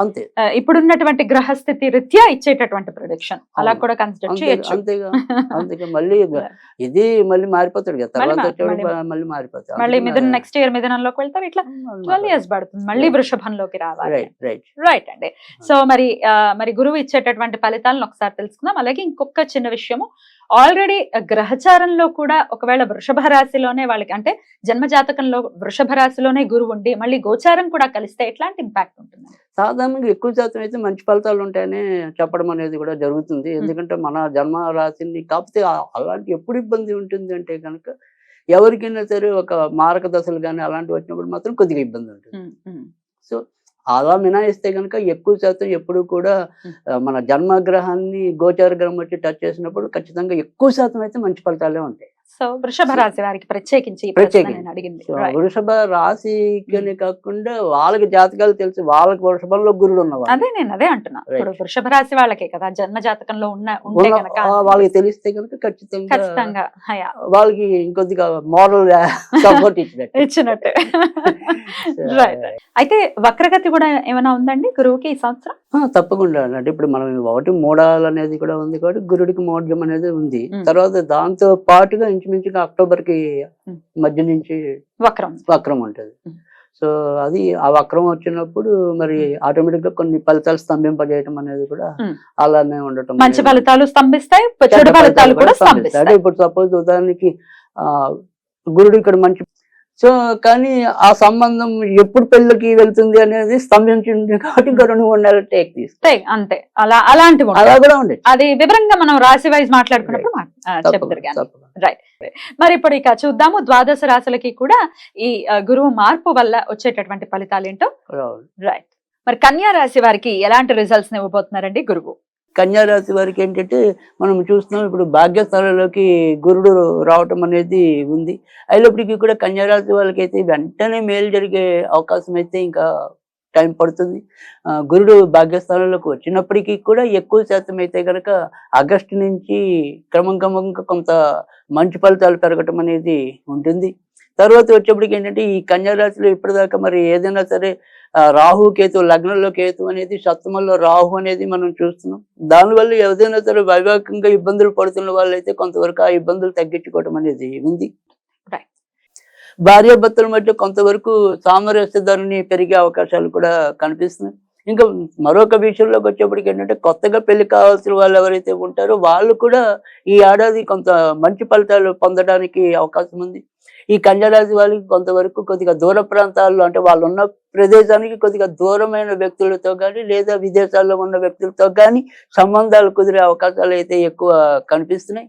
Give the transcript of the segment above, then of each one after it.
అంతే. ఇప్పుడున్నటువంటి గ్రహస్థితి రీత్యా ఇచ్చేటటువంటి ప్రిడిక్షన్ అలా. కూడా కన్సిడర్ చేయొచ్చు. అంతేగా అందుకే మళ్ళీ ఇది మళ్ళీ మారిపోతాడు కదా తర్వాత మళ్ళీ- మారిపోతాడు. మళ్ళీ మిథున్ నెక్స్ట్ ఇయర్ మిథునంలోకి వెళ్తారు ఇట్లా ట్వెల్వ్ ఇయర్స్ పడుతుంది. మళ్ళీ. వృషభంలోకి రావాలి. రైట్ అండి. సో మరి మరి గురువు ఇచ్చేటటువంటి ఫలితాలను ఒకసారి తెలుసుకుందాం. అలాగే ఇంకొక చిన్న విషయము. ఆల్రెడీ గ్రహచారంలో కూడా ఒకవేళ వృషభ రాశిలోనే వాళ్ళకి అంటే జన్మ జాతకంలో వృషభ రాశిలోనే గురువు ఉండి మళ్ళీ గోచారం కూడా కలిస్తే ఎట్లాంటి ఇంపాక్ట్ ఉంటుంది సాధారణంగా ఎక్కువ శాతం అయితే మంచి ఫలితాలు ఉంటాయని చెప్పడం అనేది కూడా జరుగుతుంది. ఎందుకంటే మన జన్మ రాశిని కాకపోతే అలాంటి ఎప్పుడు ఇబ్బంది ఉంటుంది అంటే కనుక ఎవరికైనా సరే ఒక మారక దశలు కానీ అలాంటివి వచ్చినప్పుడు మాత్రం కొద్దిగా ఇబ్బంది ఉంటుంది. సో అలా మినాయిస్తే కనుక ఎక్కువ శాతం ఎప్పుడు కూడా మన జన్మగ్రహాన్ని గోచార గ్రహం వచ్చి టచ్ చేసినప్పుడు ఖచ్చితంగా ఎక్కువ శాతం అయితే మంచి ఫలితాలే ఉంటాయి. సో వృషభ రాశి వారికి ప్రత్యేకించి అడిగింది. వృషభ రాశికనే కాకుండా వాళ్ళకి జాతకాలు తెలిసి వాళ్ళకి వృషభంలో గురుడు ఉన్నవాళ్ళు అదే నేను అదే అంటున్నా. ఇప్పుడు వృషభ రాశి వాళ్ళకే కదా జన్మ జాతకంలో ఉన్న ఉంటే కనుక వాళ్ళకి తెలిస్తే కనుక ఖచ్చితంగా ఖచ్చితంగా వాళ్ళకి ఇంకొద్దిగా మోరల్ సపోర్ట్ ఇచ్చినట్టు. ఇచ్చినట్టు. రైట్ అయితే వక్రగతి కూడా ఏమైనా ఉందండి గురువుకి ఈ సంవత్సరం? తప్పకుండా అంటే ఇప్పుడు మనం ఒకటి మోడాల్ అనేది కూడా ఉంది కాబట్టి గురుడికి మోడ్యం అనేది ఉంది. తర్వాత దాంతో పాటుగా ఇంచుమించుగా అక్టోబర్కి Hmm. మధ్య నుంచి వక్రం వక్రం ఉంటుంది. సో అది ఆ వక్రం వచ్చినప్పుడు మరి ఆటోమేటిక్గా కొన్ని ఫలితాలు స్తంభింపజేయటం అనేది కూడా. అలానే ఉండటం మంచి. ఫలితాలు స్తంభిస్తాయి చెడు ఫలితాలు కూడా స్తంభిస్తాయి. అంటే ఇప్పుడు సపోజ్ ఉదాహరణకి ఆ గురుడు ఇక్కడ మంచి సో కానీ ఆ సంబంధం ఎప్పుడు పెళ్ళికి వెళ్తుంది అనేది స్తంభించింది కాబట్టి ఇంకా రెండు మూడు నెలలు టేక్ తీసుకు అంతే అలా ఉంటాయి. అలా కూడా ఉండేది అది వివరంగా మనం రాశి వైజ్ మాట్లాడుకున్నప్పుడు చెప్తారు కానీ మరి ఇప్పుడు ఇక చూద్దాము ద్వాదశ రాశులకి కూడా ఈ గురువు మార్పు వల్ల వచ్చేటటువంటి ఫలితాలు ఏంటో? రైట్ మరి కన్యా రాశి వారికి ఎలాంటి రిజల్ట్స్ ఇవ్వబోతున్నారండి గురువు? కన్యా రాశి వారికి ఏంటంటే మనం చూస్తున్నాం ఇప్పుడు భాగ్యస్థానంలోకి గురుడు రావటం అనేది ఉంది. అయినప్పటికీ కూడా కన్యా రాశి వాళ్ళకి అయితే వెంటనే మేలు జరిగే అవకాశం అయితే ఇంకా టైం పడుతుంది. గురుడు భాగ్యస్థానంలోకి వచ్చినప్పటికీ కూడా ఎక్కువ శాతం అయితే కనుక ఆగస్టు నుంచి క్రమం క్రమంగా కొంత మంచి ఫలితాలు పెరగటం అనేది ఉంటుంది. తర్వాత వచ్చేప్పటికి ఏంటంటే ఈ కన్యారాశిలో ఇప్పటిదాకా మరి ఏదైనా సరే రాహు కేతు లగ్నంలో కేతు అనేది సప్తమంలో రాహు అనేది మనం చూస్తున్నాం. దానివల్ల ఏదైనా సరే వైవాహికంగా ఇబ్బందులు పడుతున్న వాళ్ళైతే కొంతవరకు ఆ ఇబ్బందులు తగ్గించుకోవడం అనేది ఉంది. భార్యాభర్తల మధ్య కొంతవరకు సామరస్యధరని పెరిగే అవకాశాలు కూడా కనిపిస్తున్నాయి. ఇంకా మరొక విషయంలోకి వచ్చేప్పటికి ఏంటంటే కొత్తగా పెళ్ళి కావాల్సిన వాళ్ళు ఎవరైతే ఉంటారో వాళ్ళు కూడా ఈ ఏడాది కొంత మంచి ఫలితాలు పొందడానికి అవకాశం ఉంది. ఈ కన్యరాశి వాళ్ళకి కొంతవరకు కొద్దిగా దూర ప్రాంతాల్లో అంటే వాళ్ళు ఉన్న ప్రదేశానికి కొద్దిగా దూరమైన వ్యక్తులతో కానీ లేదా విదేశాల్లో ఉన్న వ్యక్తులతో కానీ సంబంధాలు కుదిరే అవకాశాలు అయితే ఎక్కువ కనిపిస్తున్నాయి.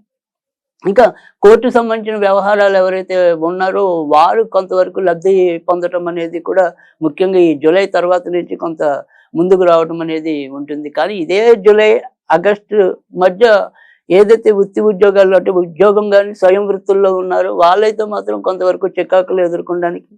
ఇంకా కోర్టు సంబంధించిన వ్యవహారాలు ఎవరైతే ఉన్నారో వారు కొంతవరకు లబ్ధి పొందటం అనేది కూడా ముఖ్యంగా ఈ జూలై తర్వాత నుంచి కొంత ముందుకు రావడం అనేది ఉంటుంది. కానీ ఇదే జూలై ఆగస్టు మధ్య ఏదైతే వృత్తి ఉద్యోగాల్లో అంటే ఉద్యోగం కానీ స్వయం వృత్తుల్లో ఉన్నారో వాళ్ళైతే మాత్రం కొంతవరకు చికాకులు ఎదుర్కొనడానికి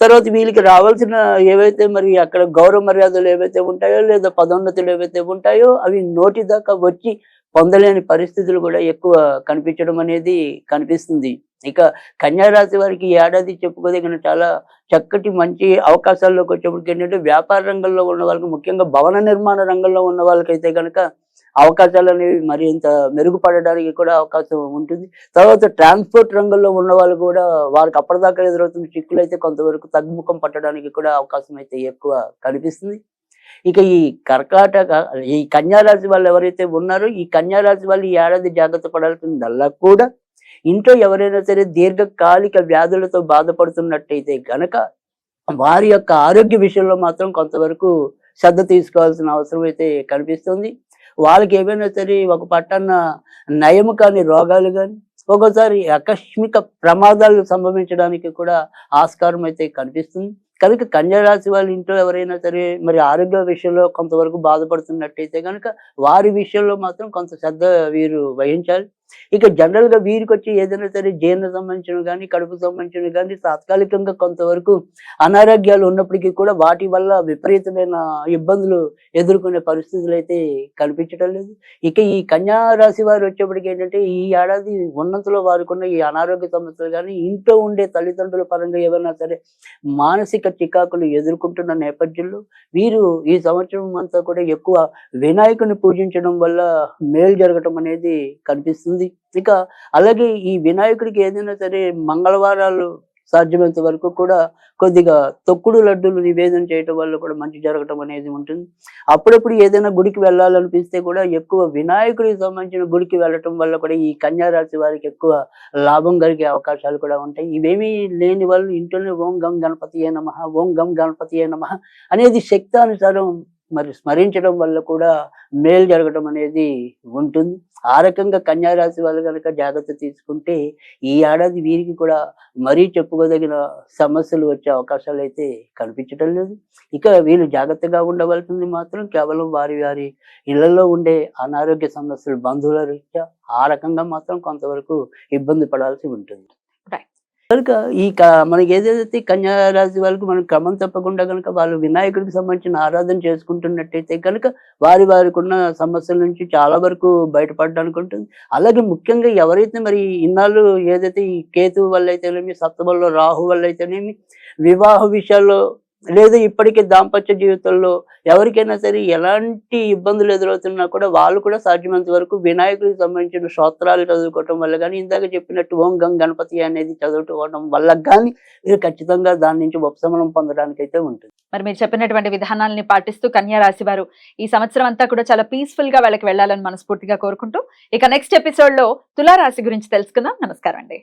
తర్వాత వీళ్ళకి రావాల్సిన ఏవైతే మరి అక్కడ గౌరవ మర్యాదలు ఏవైతే ఉంటాయో లేదా పదోన్నతులు ఏవైతే ఉంటాయో అవి నోటి దాకా వచ్చి పొందలేని పరిస్థితులు కూడా ఎక్కువ కనిపించడం అనేది కనిపిస్తుంది. ఇక కన్యారాశి వారికి ఏడాది చెప్పుకోదగిన చాలా చక్కటి మంచి అవకాశాల్లోకి వచ్చేప్పటికి ఏంటంటే వ్యాపార రంగంలో ఉన్న వాళ్ళకి ముఖ్యంగా భవన నిర్మాణ రంగంలో ఉన్న వాళ్ళకైతే కనుక అవకాశాలు అనేవి మరింత మెరుగుపడడానికి కూడా అవకాశం ఉంటుంది. తర్వాత ట్రాన్స్పోర్ట్ రంగంలో ఉన్న వాళ్ళు కూడా వారికి అప్పటిదాకా ఎదురవుతున్న చిక్కులు అయితే కొంతవరకు తగ్గుముఖం పట్టడానికి కూడా అవకాశం అయితే ఎక్కువ కనిపిస్తుంది. ఇక ఈ కర్కాటక ఈ కన్యారాశి వాళ్ళు ఎవరైతే ఉన్నారో ఈ కన్యారాశి వాళ్ళు ఈ ఏడాది జాగ్రత్త పడాల్సిందల్లా కూడా ఇంట్లో ఎవరైనా సరే దీర్ఘకాలిక వ్యాధులతో బాధపడుతున్నట్టయితే గనక వారి యొక్క ఆరోగ్య విషయంలో మాత్రం కొంతవరకు శ్రద్ధ తీసుకోవాల్సిన అవసరం అయితే కనిపిస్తుంది. వాళ్ళకి ఏమైనా సరే ఒక పట్టణ నయము కాని రోగాలు కానీ ఒక్కోసారి ఆకస్మిక ప్రమాదాలు సంభవించడానికి కూడా ఆస్కారం అయితే కనిపిస్తుంది. కనుక కన్యరాశి వాళ్ళ ఇంట్లో ఎవరైనా సరే మరి ఆరోగ్య విషయంలో కొంతవరకు బాధపడుతున్నట్టయితే కనుక వారి విషయంలో మాత్రం కొంత శ్రద్ధ వీరు వహించాలి. ఇక జనరల్గా వీరికి వచ్చి ఏదైనా సరే జీర్ణ సంబంధించిన కానీ కడుపు సంబంధించిన కానీ తాత్కాలికంగా కొంతవరకు అనారోగ్యాలు ఉన్నప్పటికీ కూడా వాటి వల్ల విపరీతమైన ఇబ్బందులు ఎదుర్కొనే పరిస్థితులు అయితే కనిపించడం లేదు. ఇక ఈ కన్యా రాశి వారు వచ్చేప్పటికి ఏంటంటే ఈ ఏడాది ఉన్నంతలో వారుకున్న ఉన్న ఈ అనారోగ్య సమస్యలు కానీ ఇంట్లో ఉండే తల్లిదండ్రుల పరంగా ఏమైనా సరే మానసిక చికాకులు ఎదుర్కొంటున్న నేపథ్యంలో వీరు ఈ సంవత్సరం అంతా కూడా ఎక్కువ వినాయకుని పూజించడం వల్ల మేలు జరగటం అనేది కనిపిస్తుంది. ఇక అలాగే ఈ వినాయకుడికి ఏదైనా సరే మంగళవారాలు సాధ్యమైనంత వరకు కూడా కొద్దిగా తొక్కుడు లడ్డూలు నివేదన చేయటం వల్ల కూడా మంచి జరగటం అనేది ఉంటుంది. అప్పుడప్పుడు ఏదైనా గుడికి వెళ్ళాలనిపిస్తే కూడా ఎక్కువ వినాయకుడికి సంబంధించిన గుడికి వెళ్ళటం వల్ల కూడా ఈ కన్యా రాశి వారికి ఎక్కువ లాభం కలిగే అవకాశాలు కూడా ఉంటాయి. ఇవేమీ లేని వాళ్ళు ఇంట్లోనే ఓం గం గణపతి ఏ నమ ఓం గం గణపతి ఏ నమ అనేది శక్తానుసారం మరి స్మరించడం వల్ల కూడా మేలు జరగడం అనేది ఉంటుంది. ఆ రకంగా కన్యారాశి వాళ్ళు కనుక జాగ్రత్త తీసుకుంటే ఈ ఏడాది వీరికి కూడా మరీ చెప్పుకోదగిన సమస్యలు వచ్చే అవకాశాలు అయితే కనిపించడం లేదు. ఇక వీళ్ళు జాగ్రత్తగా ఉండవలసింది మాత్రం కేవలం వారి వారి ఇళ్ళలో ఉండే అనారోగ్య సమస్యలు బంధువుల రీత్యా ఆ రకంగా మాత్రం కొంతవరకు ఇబ్బంది పడాల్సి ఉంటుంది. కనుక ఈ మనకి ఏదైతే కన్యారాశి వాళ్ళకి మనం క్రమం తప్పకుండా కనుక వాళ్ళు వినాయకుడికి సంబంధించిన ఆరాధన చేసుకుంటున్నట్టయితే కనుక వారి వారికి ఉన్న సమస్యల నుంచి చాలా వరకు బయటపడడానికి ఉంటుంది. అలాగే ముఖ్యంగా ఎవరైతే మరి ఇన్నాళ్ళు ఏదైతే ఈ కేతు వల్ల అయితేనేమి సప్తమంలో రాహు వల్ల అయితేనేమి వివాహ విషయాల్లో లేదు ఇప్పటికే దాంపత్య జీవితంలో ఎవరికైనా సరే ఎలాంటి ఇబ్బందులు ఎదురవుతున్నా కూడా వాళ్ళు కూడా సాధ్యమైనంత వరకు వినాయకుడికి సంబంధించిన స్తోత్రాలు చదువుకోవటం వల్ల కానీ ఇందాక చెప్పినట్టు ఓం గం గణపతి అనేది చదువుకోవడం వల్ల కానీ మీరు ఖచ్చితంగా దాని నుంచి ఉపశమనం పొందడానికి అయితే ఉంటుంది. మరి మీరు చెప్పినటువంటి విధానాలని పాటిస్తూ కన్యా రాశి వారు ఈ సంవత్సరం అంతా కూడా చాలా పీస్ఫుల్గా వాళ్ళకి వెళ్ళాలని మనస్ఫూర్తిగా కోరుకుంటూ ఇక నెక్స్ట్ ఎపిసోడ్లో తులారాశి గురించి తెలుసుకుందాం. నమస్కారం అండి.